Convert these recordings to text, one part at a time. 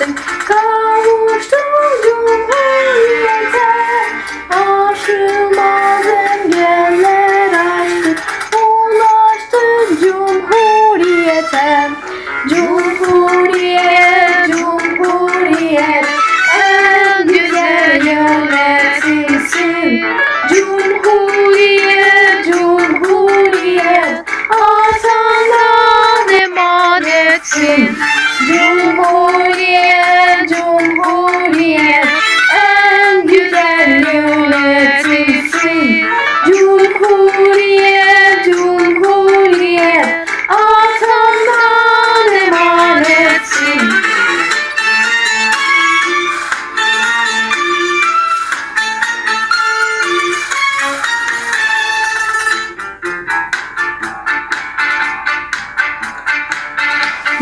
kavuştum Kavuşturdum hürriyete Aşılmaz engeller aştık Ulaştık cumhuriyete.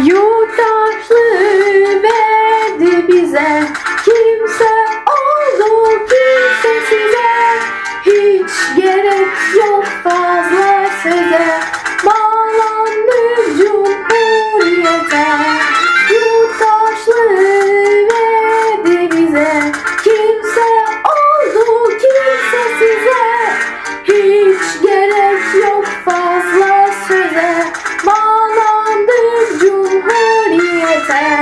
有的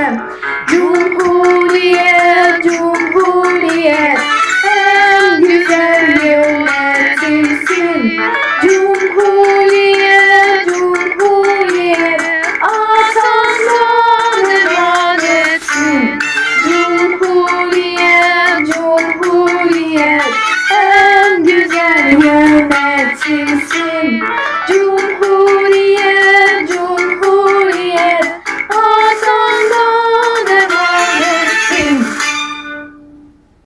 Hem Cumhuriyet, Cumhuriyet Hem güzel bir milletimsin